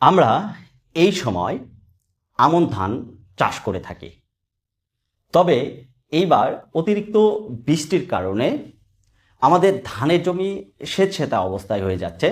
আমরা এই সময় আমন ধান চাষ করে থাকি। তবে এইবার অতিরিক্ত বৃষ্টির কারণে আমাদের ধানের জমি স্বেচ্ছেতা অবস্থায় হয়ে যাচ্ছে।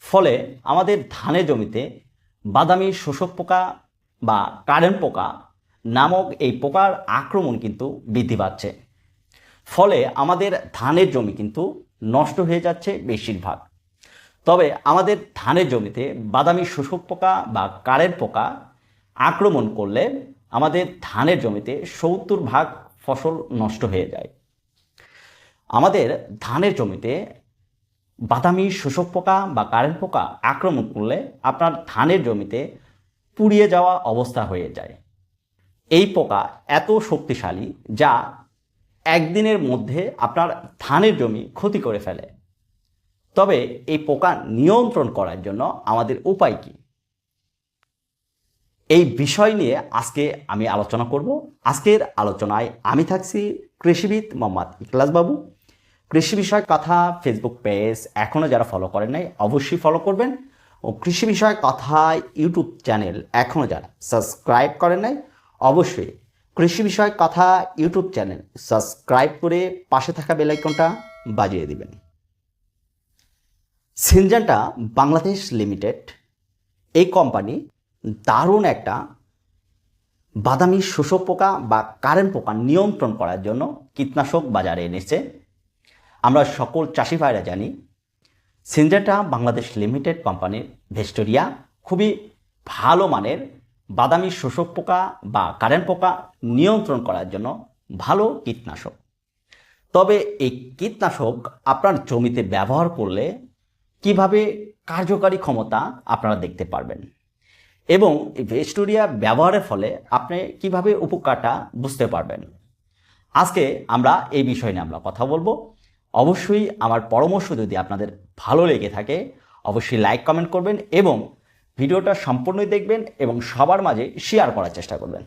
ফলে আমাদের ধানের জমিতে বাদামি শোষক পোকা বা কারেন্ট পোকা নামক এই পোকার আক্রমণ কিন্তু বৃদ্ধি পাচ্ছে। ফলে আমাদের ধানের জমি কিন্তু নষ্ট হয়ে যাচ্ছে বেশিরভাগ। তবে আমাদের ধানের জমিতে বাদামি শোষক পোকা বা কারের পোকা আক্রমণ করলে আমাদের ধানের জমিতে সত্তর ভাগ ফসল নষ্ট হয়ে যায়। আমাদের ধানের জমিতে বাদামি শোষক পোকা বা কারেন্ট পোকা আক্রমণ করলে আপনার ধানের জমিতে পুড়িয়ে যাওয়া অবস্থা হয়ে যায়। এই পোকা এত শক্তিশালী যা একদিনের মধ্যে আপনার ধানের জমি ক্ষতি করে ফেলে। তবে এই পোকা নিয়ন্ত্রণ করার জন্য আমাদের উপায় কি? এই বিষয় নিয়ে আজকে আমি আলোচনা করব। আজকের আলোচনায় আমি থাকছি কৃষিবিদ মোহাম্মদ ইকলাস বাবু। কৃষি বিষয় কথা ফেসবুক পেজ এখনও যারা ফলো করেন নাই, অবশ্যই ফলো করবেন। ও কৃষি বিষয় কথা ইউটিউব চ্যানেল এখনও যারা সাবস্ক্রাইব করেন নাই, অবশ্যই কৃষি বিষয়ক কথা ইউটিউব চ্যানেল সাবস্ক্রাইব করে পাশে থাকা বেলাইকনটা বাজিয়ে দিবেন। সিনজানটা বাংলাদেশ লিমিটেড, এই কোম্পানি দারুণ একটা বাদামি শোষক পোকা বা কারেন্ট পোকা নিয়ন্ত্রণ করার জন্য কীটনাশক বাজারে এনেছে। আমরা সকল চাষি ভাইরা জানি সিনজাটা বাংলাদেশ লিমিটেড কোম্পানির ভেস্টোরিয়া, খুবই ভালো মানের বাদামি শোষক পোকা বা কারেন্ট পোকা নিয়ন্ত্রণ করার জন্য ভালো কীটনাশক। তবে এই কীটনাশক আপনার জমিতে ব্যবহার করলে কীভাবে কার্যকারী ক্ষমতা আপনারা দেখতে পারবেন? এবং ভেস্টোরিয়া ব্যবহারের ফলে আপনি কীভাবে উপকারটা বুঝতে পারবেন? আজকে আমরা এই বিষয় নিয়ে আমরা কথা বলব। অবশ্যই আমার পরামর্শ যদি আপনাদের ভালো লেগে থাকে, অবশ্যই লাইক, কমেন্ট করবেন এবং ভিডিওটা সম্পূর্ণই দেখবেন এবং সবার মাঝে শেয়ার করার চেষ্টা করবেন।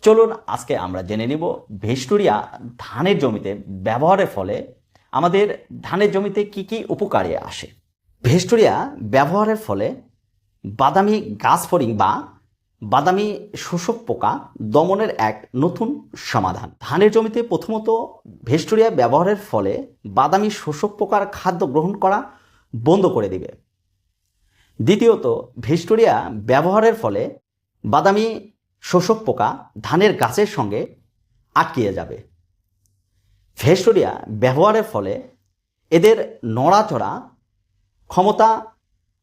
চলুন, আজকে আমরা জেনে নিব ভেস্টোরিয়া ধানের জমিতে ব্যবহারের ফলে আমাদের ধানের জমিতে কি কি উপকারে আসে। ভেস্টোরিয়া ব্যবহারের ফলে বাদামি গাছ ফড়িং বা বাদামি শোষক পোকা দমনের এক নতুন সমাধান। ধানের জমিতে প্রথমত ভেস্টোরিয়া ব্যবহারের ফলে বাদামি শোষক পোকার খাদ্য গ্রহণ করা বন্ধ করে দিবে। দ্বিতীয়ত, ভেস্টোরিয়া ব্যবহারের ফলে বাদামি শোষক পোকা ধানের গাছের সঙ্গে আটকিয়ে যাবে। ভেস্টোরিয়া ব্যবহারের ফলে এদের নড়াচড়া ক্ষমতা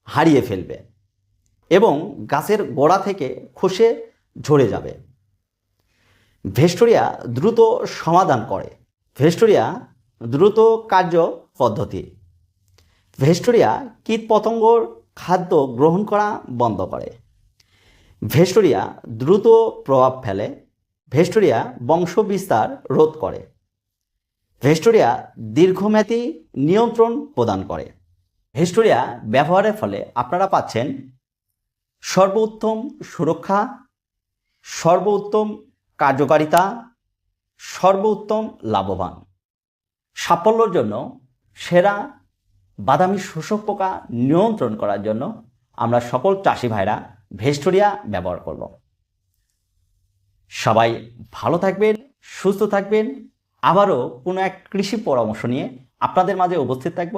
হারিয়ে ফেলবে এবং গাছের গোড়া থেকে খসে ঝরে যাবে। ভেস্টোরিয়া দ্রুত সমাধান করে। ভেস্টোরিয়া দ্রুত কার্য পদ্ধতি। ভেস্টোরিয়া কীটপতঙ্গর খাদ্য গ্রহণ করা বন্ধ করে। ভেস্টোরিয়া দ্রুত প্রভাব ফেলে। ভেস্টোরিয়া বংশ বিস্তার রোধ করে। ভেস্টোরিয়া দীর্ঘমেয়াদী নিয়ন্ত্রণ প্রদান করে। ভেস্টোরিয়া ব্যবহারের ফলে আপনারা পাচ্ছেন সর্বোত্তম সুরক্ষা, সর্বোত্তম কার্যকারিতা, সর্বোত্তম লাভবান। সাফল্যর জন্য সেরা বাদামি শোষক পোকা নিয়ন্ত্রণ করার জন্য আমরা সকল চাষি ভাইরা ভেস্টোরিয়া ব্যবহার করব। সবাই ভালো থাকবেন, সুস্থ থাকবেন। আবারও কোনো এক কৃষি পরামর্শ নিয়ে আপনাদের মাঝে উপস্থিত থাকব।